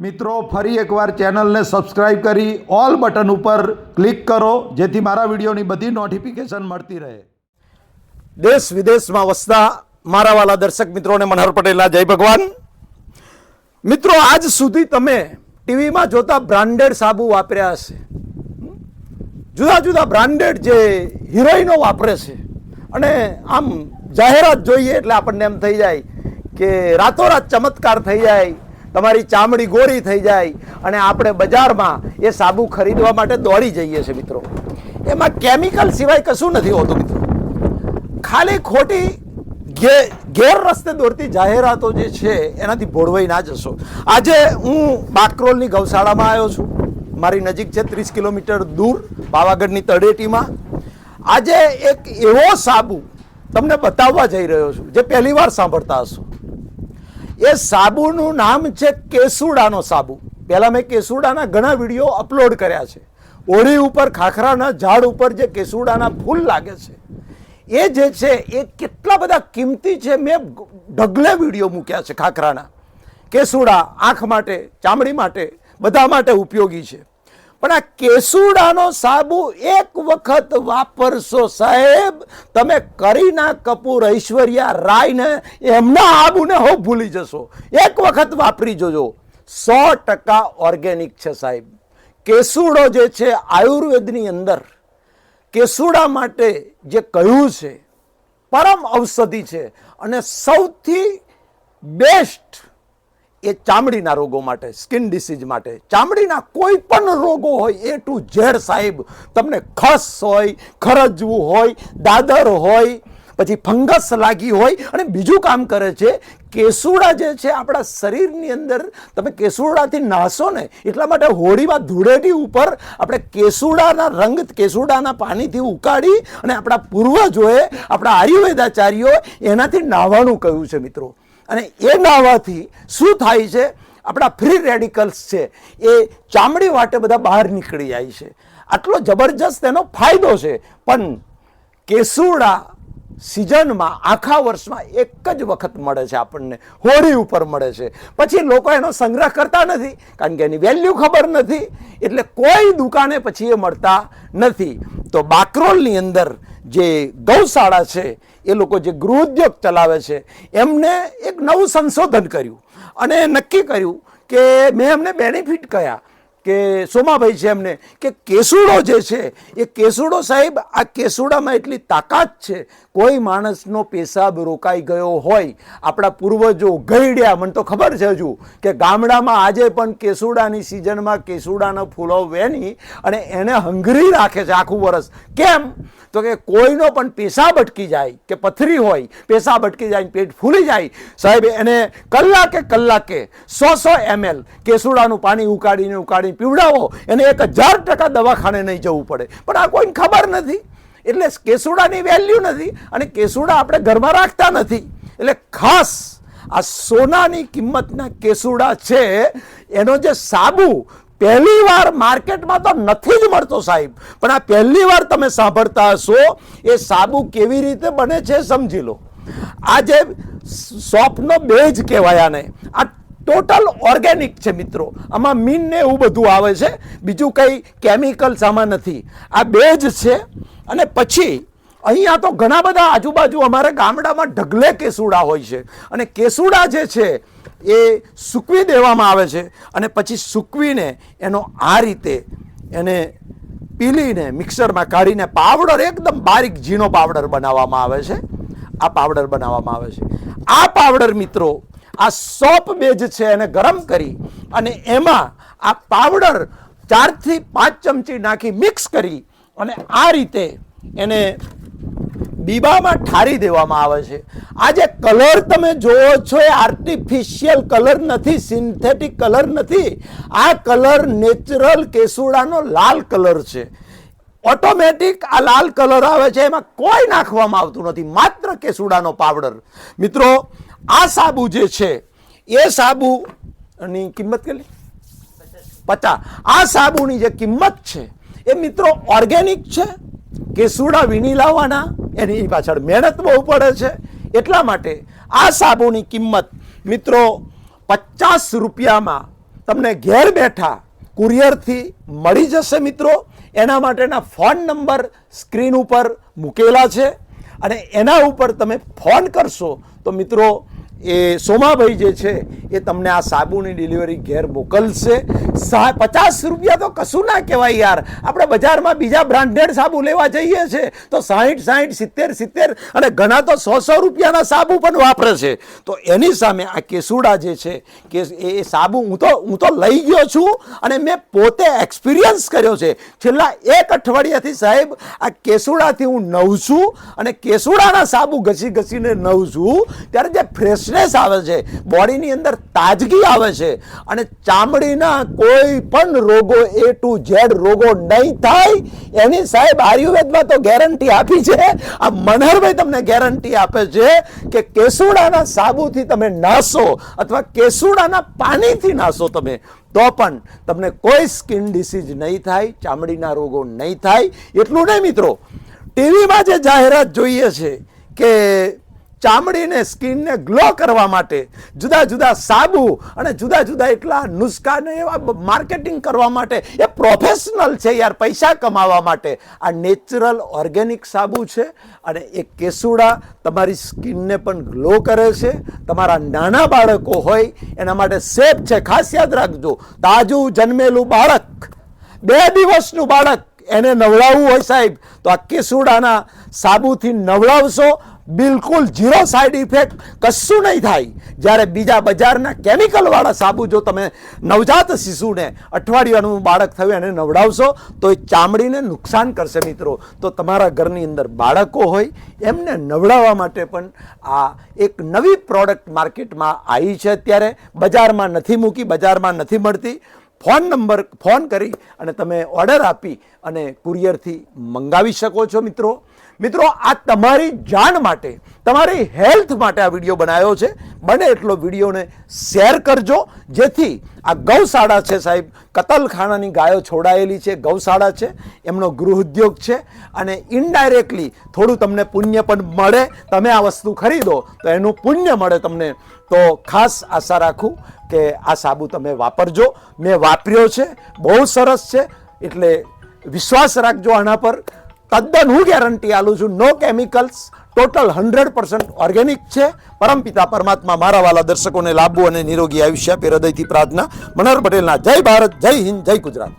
મિત્રો, ફરી એકવાર ચેનલને સબસ્ક્રાઇબ કરી ઓલ બટન ઉપર ક્લિક કરો, જેથી મારા વિડીયોની બધી નોટિફિકેશન મળતી રહે. દેશ વિદેશમાં વસતા મારા વાલા દર્શક મિત્રોને મનહર પટેલના જય ભગવાન. મિત્રો, આજ સુધી તમે ટીવીમાં જોતા બ્રાન્ડેડ સાબુ વાપર્યા હશે. જુદા જુદા બ્રાન્ડેડ જે હિરોઈનો વાપરે છે. અને આમ જાહેરાત જોઈએ એટલે આપણને એમ થઈ જાય કે રાતોરાત ચમત્કાર થઈ જાય. તમારી ચામડી ગોરી થઈ જાય અને આપણે બજારમાં એ સાબુ ખરીદવા માટે દોડી જઈએ છીએ મિત્રો. એમાં કેમિકલ સિવાય કશું નથી હોતું મિત્રો. ખાલી ખોટી ગેર રસ્તે દોરતી જાહેરાતો જે છે, એનાથી ભોળવાઈ ના જશો. આજે હું બાકરોલની ગૌશાળામાં આવ્યો છું. મારી નજીક છે ત્રીસ કિલોમીટર દૂર પાવાગઢની તળેટીમાં. આજે એક એવો સાબુ તમને બતાવવા જઈ રહ્યો છું, જે પહેલી વાર સાંભળતા હશો. એ સાબુનું નામ છે કેસુડાનો સાબુ. પહેલાં મેં કેસુડાના ઘણા વીડિયો અપલોડ કર્યા છે. ઓળી ઉપર, ખાખરાના ઝાડ ઉપર જે કેસુડાના ફૂલ લાગે છે, એ જે છે, એ કેટલા બધા કિંમતી છે મેં ઢગલે વીડિયો મૂક્યા છે ખાખરાના. કેસુડા આંખ માટે, ચામડી માટે, બધા માટે ઉપયોગી છે. પણ આ કેસુડાનો સાબુ એક વખત વાપરશો સાહેબ. તમે કરીના કપૂર ઐશ્વર્યા રાયને એમના આબુને હો ભૂલી જશો. એક વખત વાપરી જોજો. સો ટકા ઓર્ગેનિક છે સાહેબ. કેસુડો જે છે આયુર્વેદની અંદર, કેસુડા માટે જે કહ્યું છે, પરમ ઔષધિ છે અને સૌથી બેસ્ટ એ ચામડીના રોગો માટે, સ્કિન ડિસીઝ માટે. ચામડીના કોઈ પણ રોગો હોય, એ ટુ ઝેડ સાહેબ, તમને ખસ હોય, ખરજવું હોય, દાદર હોય, પછી ફંગસ લાગી હોય, અને બીજું કામ કરે છે, કેસુડા જે છે, આપણા શરીરની અંદર, તમે કેસુડાથી નાશો ને, એટલા માટે હોળીમાં ધૂળેટી ઉપર આપણે કેસુડાના રંગ, કેસુડાના પાણીથી ઉકાળી અને આપણા પૂર્વજોએ, આપણા આયુર્વેદાચાર્યો એનાથી નાહવાનું કહ્યું છે, મિત્રો. અને એ નાવાથી શું થાય છે? આપણા ફ્રી રેડિકલ્સ છે, એ ચામડી વાટે બધા બહાર નીકળી જાય છે. આટલો જબરજસ્ત એનો ફાયદો છે. પણ કેસુડા સિઝનમાં આખા વર્ષમાં એક જ વખત મળે છે આપણને. હોળી ઉપર મળે છે. પછી લોકો એનો સંગ્રહ કરતા નથી, કારણ કે એની વેલ્યુ ખબર નથી. એટલે કોઈ દુકાને પછી એ મળતા નથી. તો બાકરોલની અંદર જે ગૌશાળા છે, એ લોકો જે ગૃહ ઉદ્યોગ ચલાવે છે, એમને એક નવું સંશોધન કર્યું. અને નક્કી કર્યું કે મેં એમને બેનિફિટ કયા કે સોમાભાઈ છે એમને, કે કેસુડો જે છે, એ કેસુડો સાહેબ, આ કેસુડામાં એટલી તાકાત છે કોઈ માણસનો પેશાબ રોકાઈ ગયો હોય, આપણા પૂર્વજો ગઈડ્યા, મને તો ખબર છે હજુ, કે ગામડામાં આજે પણ કેસુડાની સિઝનમાં કેસુડાના ફૂલો વેની અને એને હંગરી રાખે છે આખું વરસ. કેમ? તો કે કોઈનો પણ પેશાબ અટકી જાય, કે પથરી હોય, પેશાબ અટકી જાય પેટ ફૂલી જાય, સાહેબ, એને કલાકે કલાકે સો સો એમએલ કેસુડાનું પાણી ઉકાળીને ઉકાળીને પીવડાવો, એને એક હજાર ટકા દવાખાને નહીં જવું પડે. પણ આ કોઈને ખબર નથી. એટલે કેસુડાની વેલ્યુ નથી અને કેસુડા આપણે ઘરમાં રાખતા નથી. એટલે ખાસ આ સોનાની કિંમતના કેસુડા છે, એનો જે સાબુ પહેલી વાર માર્કેટમાં તો નથી જ મળતો સાહેબ. પણ આ પહેલી વાર તમે સાંભળતા હશો, એ સાબુ કેવી રીતે બને છે સમજી લો. આ જે શોપનો બેજ કહેવાય આને. આ ટોટલ ઓર્ગેનિક છે મિત્રો. આમાં મીન ને એવું બધું આવે છે. બીજું કંઈ કેમિકલ્સ આમાં નથી. આ બેજ છે અને પછી અહીંયા તો ઘણા બધા આજુબાજુ અમારે ગામડામાં ઢગલે કેસુડા હોય છે. અને કેસુડા જે છે એ સૂકવી દેવામાં આવે છે અને પછી સૂકવીને એનો આ રીતે એને પીલીને મિક્સરમાં કાઢીને પાવડર એકદમ બારીક ઝીણો પાવડર બનાવવામાં આવે છે. આ પાવડર બનાવવામાં આવે છે. આ પાવડર મિત્રો આ સોપ બેજ છે એને ગરમ કરી અને એમાં આ પાવડર ચારથી પાંચ ચમચી નાખી મિક્સ કરી અને આ રીતે એને બીબામાં ઠારી દેવામાં આવે છે. આ જે કલર તમે જોવો છો એ આર્ટિફિશિયલ કલર નથી સિન્થેટિક કલર નથી. આ કલર નેચરલ કેસુડાનો લાલ કલર છે. ઓટોમેટિક આ લાલ કલર આવે છે, એમાં કોઈ નાખવામાં આવતું નથી, માત્ર કેસુડાનો પાવડર. મિત્રો, આ સાબુ જે છે, એ સાબુની કિંમત કેટલી? પચાસ. આ સાબુની જે કિંમત છે એ મિત્રો ઓર્ગેનિક છે, કેસુડા વીણી લાવવાના એની પાછળ મહેનત બહુ પડે છે. એટલા માટે આ સાબુની કિંમત મિત્રો પચાસ રૂપિયામાં તમને ઘેર બેઠા કુરિયરથી મળી જશે મિત્રો. એના માટેના ફોન નંબર સ્ક્રીન ઉપર મૂકેલા છે. અને એના ઉપર તમે ફોન કરશો તો મિત્રો એ સોમાભાઈ જે છે, એ તમને આ સાબુની ડિલિવરી ઘેર મોકલશે. પચાસ રૂપિયા તો કશું ના કહેવાય યાર. આપણે બજારમાં બીજા બ્રાન્ડેડ સાબુ લેવા જઈએ છીએ તો સાહીઠ સાહીઠ, સિત્તેર સિત્તેર અને ઘણા તો સો સો રૂપિયાના સાબુ પણ વાપરે છે. તો એની સામે આ કેસુડા જે છે, કે એ સાબુ હું તો હું તો લઈ ગયો છું અને મેં પોતે એક્સપિરિયન્સ કર્યો છે. છેલ્લા એક અઠવાડિયાથી સાહેબ આ કેસુડાથી હું નવ છું અને કેસુડાના સાબુ ઘસી ઘસીને નવ છું. ત્યારે જે ફ્રેશનેસ આવે છે. બોડીની અંદર તાજગી આવે છે. અને ચામડીના કોઈ પણ રોગો એ ટુ ઝેડ રોગો નહીં થાય, એની સાહેબ આયુર્વેદમાં તો ગેરંટી આપી છે. આ મનહરભાઈ તમને ગેરંટી આપે છે કે કેસુડાના સાબુથી તમે નાશો અથવા કેસુડાના પાણીથી નાશો તમે, તો પણ તમને કોઈ સ્કિન ડિસીઝ નહીં થાય, ચામડીના રોગો નહીં થાય. એટલું નહીં મિત્રો. ટીવીમાં જે જાહેરાત જોઈએ છે કે ચામડીને સ્કિનને ગ્લો કરવા માટે જુદા જુદા સાબુ અને જુદા જુદા એટલા નુસ્ખાને એવા માર્કેટિંગ કરવા માટે, એ પ્રોફેશનલ છે યાર પૈસા કમાવા માટે. આ નેચરલ ઓર્ગેનિક સાબુ છે અને એ કેસુડા તમારી સ્કિનને પણ ગ્લો કરે છે. તમારા નાના બાળકો હોય, એના માટે સેફ છે. ખાસ યાદ રાખજો, તાજું જન્મેલું બાળક, બે દિવસનું બાળક, એને નવડાવવું હોય સાહેબ, તો આ કેસુડાના સાબુથી નવડાવશો બિલકુલ ઝીરો સાઈડ ઇફેક્ટ કશું નહીં થાય. જ્યારે બીજા બજારના કેમિકલવાળા સાબુ જો તમે નવજાત શિશુને, અઠવાડિયાનું બાળક થયું એને નવડાવશો, તો એ ચામડીને નુકસાન કરશે મિત્રો. તો તમારા ઘરની અંદર બાળકો હોય, એમને નવડાવવા માટે પણ આ એક નવી પ્રોડક્ટ માર્કેટમાં આવી છે અત્યારે. બજારમાં નથી મૂકી, બજારમાં નથી મળતી. ફોન નંબર, ફોન કરી અને તમે ઓર્ડર આપી અને કુરિયરથી મંગાવી શકો છો મિત્રો. મિત્રો, આ તમારી જાણ માટે, તમારી હેલ્થ માટે આ વીડિયો બનાવ્યો છે. બને એટલો વિડીયોને શેર કરજો, જેથી આ ગૌશાળા છે સાહેબ, કતલખાનાની ગાયો છોડાયેલી છે, ગૌશાળા છે, એમનો ગૃહ ઉદ્યોગ છે, અને ઇનડાયરેક્ટલી થોડું તમને પુણ્ય પણ મળે. તમે આ વસ્તુ ખરીદો, તો એનું પુણ્ય મળે તમને. તો ખાસ આશા રાખું કે આ સાબુ તમે વાપરજો. મેં વાપર્યો છે, બહુ સરસ છે, એટલે વિશ્વાસ રાખજો આના પર. તદ્દન હું ગેરંટી આલું છું no chemicals total hundred percent organic છે. પરમપિતા પરમાત્મા મારા વાલા દર્શકોને લાભવું અને નિરોગી આયુષ્ય હૃદયથી પ્રાર્થના. મનોહર પટેલના જય ભારત, જય હિન્દ, જય ગુજરાત.